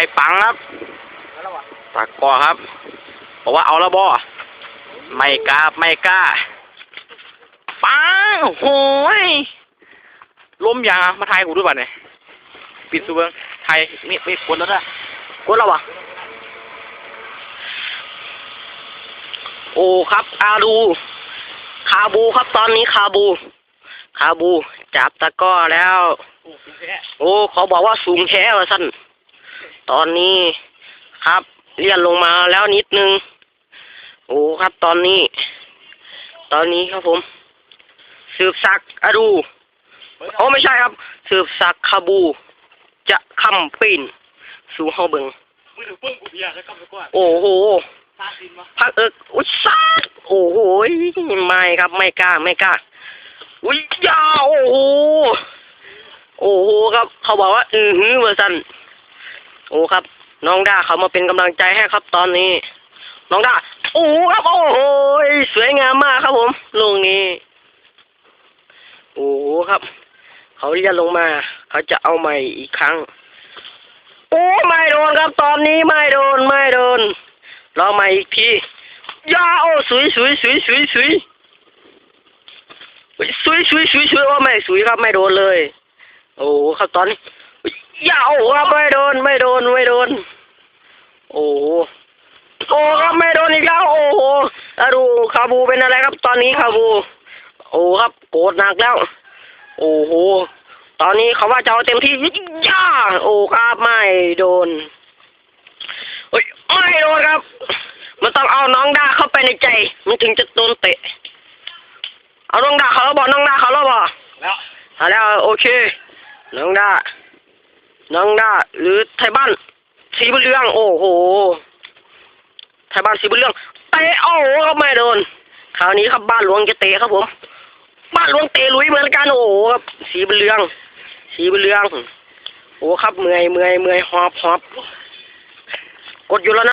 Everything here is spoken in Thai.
ข่ปังครับแล้ววะตะกอครับบอกว่าเอาแล้วบอไม่กล้าไม่กล้าปังโอ้ยล้มยางอะมาทายกูด้วยป่ะเนี่ยปิดสูเบิงไทยไม่ไม่กดแล้วนะกดแล้ววะโอ้ครับ อาดู คาบูครับตอนนี้คาบู คาบู จับตะกร้อแล้วโอ้คุณแพ้โอ้ เขาบอกว่าสูงแท้ว่าสั้น ตอนนี้ครับเลี่ยนลงมาแล้วนิดนึง โอ้ครับตอนนี้ ตอนนี้ครับผม สืบสักดิ์อดูโอ้ไม่ใช่ครับ สืบสักดิ์คาบู จะคำปิ่นสู่เฮาเบิงมือถือปึ้งกูเบียร์แล้วก็ไปก่อนโอ้โหซาซินมาพักเอิกอุ้ยซาดโอ้โหไม่ครับไม่กล้าไม่กล้าอุ้ยยาวโอ้โหโอ้โหครับ เขาบอกว่า อือหือเวอร์ซัน โอ้ครับ น้องด้าเขามาเป็นกำลังใจให้ครับตอนนี้ น้องด้าโอ้ครับโอ้โหสวยงามมากครับผมลูกนี้ โอ้ครับเขาเรียนลงมา เขาจะเอาใหม่อีกครั้ง โอ้ไม่โดนครับตอนนี้ไม่โดนไม่โดนรอมาอีกทียาโอ้สวยสวยสวยสวยสวยสวยสวยสวยสวยว่าไม่สวยครับไม่โดนเลย โอ้ครับตอนนี้ ยาโอ้ครับไม่โดนไม่โดนไม่โดน โอ้โหโอ้ครับไม่โดนอีกแล้วโอ้โหดูคาบูเป็นอะไรครับ ตอนนี้คาบู โอ้ครับโกรธหนักแล้ว โอ้โหตอนนี้เขาว่าจะเอาเต็มที่ย่าโอ้ครับไม่โดนเฮ้ยไม่โดนครับ มันต้องเอาน้องดาเข้าไปในใจ มันถึงจะโดนเตะ เอาน้องดาเขาแล้วบอกน้องดาเขาแล้วบอกแล้วเอาแล้วโอเค น้องดา น้องดาหรือไทยบ้านสีบุญเรือง โอ้โห ไทยบ้านสีบุญเรืองเตะโอ้โหก็ไม่โดน คราวนี้ครับบ้านหลวงจะเตะครับผม บ้านหลวงเตะลุยเหมือนกันโอ้โหครับสีบุญเรือง สีบุญเรือง โอ้ครับเมื่อยเมื่อยเมื่อยหอบหอบกดอยู่แล้วนะ